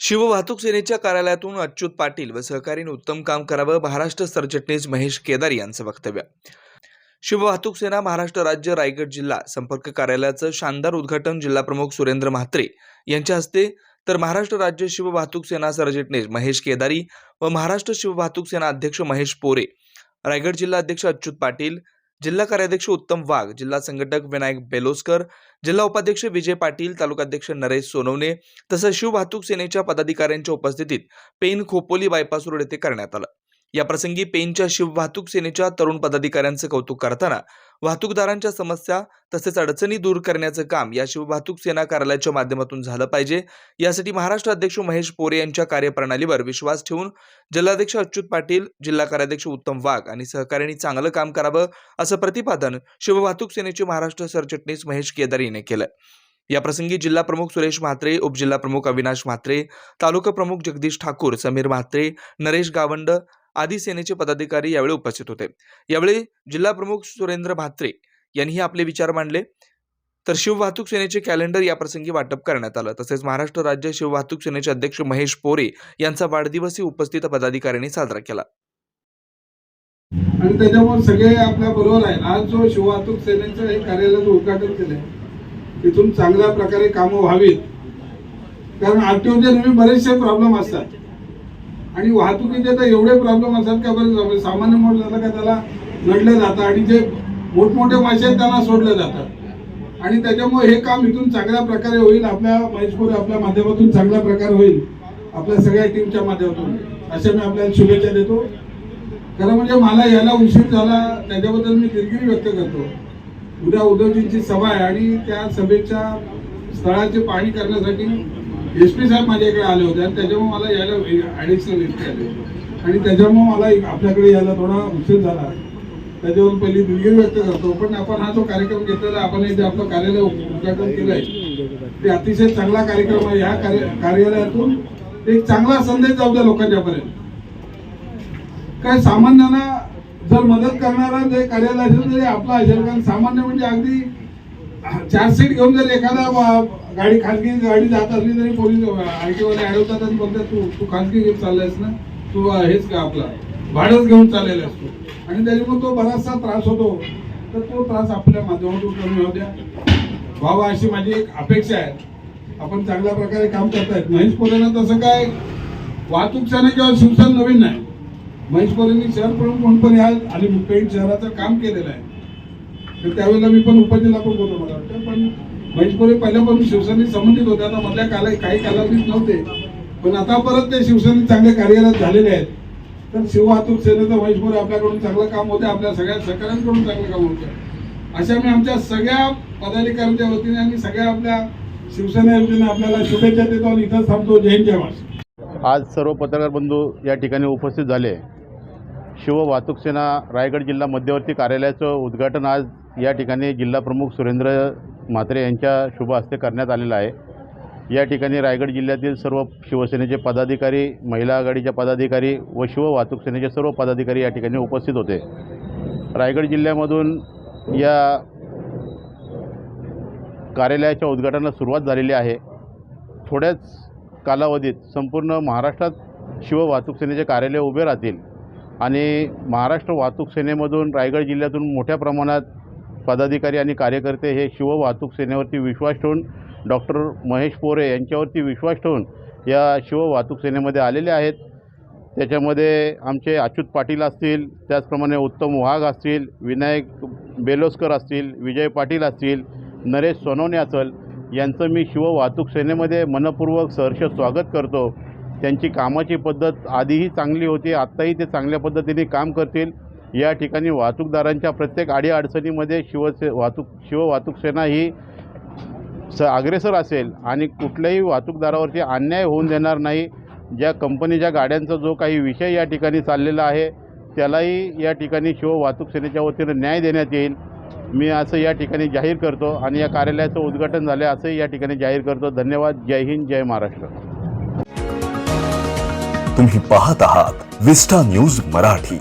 शिववाहतूक सेनेच्या कार्यालयातून अच्युत पाटील व सहकारीने उत्तम काम करावं महाराष्ट्र सरचिटणीस महेश केदारी यांचं वक्तव्य. शिववाहतूक सेना महाराष्ट्र राज्य रायगड जिल्हा संपर्क कार्यालयाचं शानदार उद्घाटन जिल्हाप्रमुख सुरेंद्र म्हात्रे यांच्या हस्ते तर महाराष्ट्र राज्य शिववाहतूक सेना सरचिटणीस महेश केदारी व महाराष्ट्र शिववाहतूक सेना अध्यक्ष महेश पोरे रायगड जिल्हा अध्यक्ष अच्युत पाटील जिल्हा कार्याध्यक्ष उत्तम वाघ जिल्हा संघटक विनायक बेलोस्कर जिल्हा उपाध्यक्ष विजय पाटील तालुकाध्यक्ष नरेश सोनवणे तसंच शिव वाहतूक सेनेच्या पदाधिकाऱ्यांच्या उपस्थितीत पेन खोपोली बायपास रोड येथे करण्यात आलं. याप्रसंगी पेनच्या शिव वाहतूक सेनेच्या तरुण पदाधिकाऱ्यांचं कौतुक करताना वाहतूकदारांच्या समस्या तसेच अडचणी दूर करण्याचं काम या शिववाहतूक सेना कार्यालयाच्या माध्यमातून झालं पाहिजे. यासाठी महाराष्ट्र अध्यक्ष महेश पोरे यांच्या कार्यप्रणालीवर विश्वास ठेवून जिल्हाध्यक्ष अच्युत पाटील जिल्हा कार्याध्यक्ष उत्तम वाघ आणि सहकार्यांनी चांगलं काम करावं असं प्रतिपादन शिववाहतूक सेनेचे महाराष्ट्र सरचिटणीस महेश केदार यांनी केलं या प्रसंगी जिल्हा प्रमुख सुरेश म्हात्रे उपजिल्हा प्रमुख अविनाश म्हात्रे तालुका प्रमुख जगदीश ठाकूर समीर म्हात्रे नरेश गावंड आदी सेनेचे पदाधिकारी यावेळी उपस्थित होते. यावेळी जिल्हा प्रमुख सुरेंद्र भात्रे यांनीही आपले विचार मांडले. तर शिववाहतूक सेनेचे कॅलेंडर या प्रसंगी वाटप करण्यात आलं. तसेच महाराष्ट्र राज्य शिववाहतूक सेनेचे अध्यक्ष महेश पोरे यांचा वाढदिवसही उपस्थित पदाधिकाऱ्यांनी साजरा केला. आणि त्याच्यामुळे सगळे आपल्या बरोबर आहे. आज जो शिववाहतूक सेनेचं हे कार्यालयाचं उद्घाटन केलंय तिथून चांगल्या प्रकारे कामं व्हावीत. कारण आरटीओचे नेहमी बरेचसे प्रॉब्लेम असतात. आणि वाहतुकीचे तर एवढे प्रॉब्लेम असतात का बरं म्हणजे सामान्य मोड झालं का त्याला नडलं जातं आणि जे मोठमोठे मासे आहेत त्यांना सोडलं जातात आणि त्याच्यामुळे हे काम इथून चांगल्या प्रकारे होईल आपल्या महेशपूर आपल्या माध्यमातून चांगल्या प्रकार होईल आपल्या सगळ्या टीमच्या माध्यमातून. अशा मी आपल्याला शुभेच्छा देतो. खरं म्हणजे मला याला उशीर झाला त्याच्याबद्दल मी दिलगिरी व्यक्त करतो. उद्या उद्धवजींची सभा आहे आणि त्या सभेच्या स्थळाचे पाणी करण्यासाठी एस पी साहेब माझ्याकडे आले होते आणि त्याच्यामुळे मला यायला ॲडिशनल एस पी आले आणि त्याच्यामुळे मला एक- आपल्याकडे यायला थोडा उशीर झाला. त्याच्यावर पहिली दिलगिरी व्यक्त करतो. पण आपण हा जो कार्यक्रम घेतलेला आपण हे जे आपलं कार्यालय उद्घाटन केलंय ते अतिशय चांगला कार्यक्रम आहे. या कार्य कार्यालयातून एक चांगला संदेश जाऊ द्या लोकांच्यापर्यंत. काय सामान्यांना जर मदत करणारा जे कार्यालय असेल तरी आपला असेल. कारण सामान्य म्हणजे अगदी चार सीट घेऊन जर एखादा वा- गाडी खाजगी गाडी जात असली तरी पोलीस आरटीओने अडवतात आणि बघतात तू तू खाजगी घेऊन चाललायस ना? तू हेच का आपला? भाडंच घेऊन चाललेला असतो आणि त्याच्यामुळे तो बराचसा त्रास होतो. तर तो त्रास आपल्या माध्यमातून कमी होऊ द्या. व्हावा अशी माझी एक अपेक्षा आहे. आपण चांगल्या प्रकारे काम करतायत. महेश पोरेनं तसं काय वाहतूक सेना किंवा शिवसेना नवीन नाही. महेश पोरेंनी शहर प्रमुख म्हणून पण या आणि पेठ शहराचं काम केलेलं आहे. तर त्यावेळेला मी पण उपजिल्हा प्रमुख होतो मला वाटतं. पण महेशपुरे पहिल्यापासून शिवसेनेत संबंधित होते. आता मधल्या काला काही कालावधीत नव्हते. पण आता परत ते शिवसेनेत चांगले कार्यरत झालेले आहेत. तर शिववाहतूक सेनेचं महेश पोरे आपल्याकडून चांगलं काम होते. आपल्या सगळ्या सरकारांकडून चांगलं काम होतं. अशा मी आमच्या सगळ्या पदाधिकाऱ्यांच्या वतीने आणि सगळ्या आपल्या शिवसेने वतीने आपल्याला शुभेच्छा देतो आणि इथंच थांबतो. जय हिंद जय महाराष्ट्र. आज सर्व पत्रकार बंधू या ठिकाणी उपस्थित झाले. शिव वाहतूक सेना रायगड जिल्हा मध्यवर्ती कार्यालयाचं उद्घाटन आज या ठिकाणी जिल्हा प्रमुख सुरेंद्र म्हात्रे यांच्या शुभ हस्ते करण्यात आलेला आहे. या ठिकाणी रायगड जिल्ह्यातील सर्व शिवसेनेचे पदाधिकारी महिला आघाडीच्या पदाधिकारी व शिव वाहतूक सेनेचे सर्व पदाधिकारी या ठिकाणी उपस्थित होते. रायगड जिल्ह्यामधून या कार्यालयाच्या उद्घाटनाला सुरुवात झालेली आहे. थोड्याच कालावधीत संपूर्ण महाराष्ट्रात शिव वाहतूक सेनेचे कार्यालय उभे राहतील आणि महाराष्ट्र वाहतूक सेनेमधून रायगड जिल्ह्यातून मोठ्या प्रमाणात पदाधिकारी आणि कार्यकर्ते हे शिव वाहतूक सेनेवरती विश्वास ठेवून डॉक्टर महेश पोरे यांच्यावरती विश्वास ठेवून या शिव वाहतूक सेनेमध्ये आलेले आहेत. त्याच्यामध्ये आमचे अच्युत पाटील असतील त्याचप्रमाणे उत्तम वाघ असतील विनायक बेलोस्कर असतील विजय पाटील असतील नरेश सोनवणे असेल यांचं मी शिव वाहतूक सेनेमध्ये मनपूर्वक सहर्ष स्वागत करतो. त्यांची कामाची पद्धत आधीही चांगली होती आत्ताही ते चांगल्या पद्धतीने काम करतील. या ठिकाणी वाहतूकदारांच्या प्रत्येक अडीअडचणीमध्ये शिवसे वाहतूक शिव वाहतूक सेना ही स अग्रेसर असेल आणि कुठल्याही वाहतूकदारावरती अन्याय होऊन देणार नाही. ज्या कंपनीच्या गाड्यांचा जो काही विषय या ठिकाणी चाललेला आहे त्यालाही या ठिकाणी शिव वाहतूक सेनेच्या वतीनं न्याय देण्यात येईल. मी असं या ठिकाणी जाहीर करतो आणि या कार्यालयाचं उद्घाटन झाले असंही या ठिकाणी जाहीर करतो. धन्यवाद. जय हिंद जय महाराष्ट्र. तुम्ही पाहत आहात विस्टा न्यूज मराठी.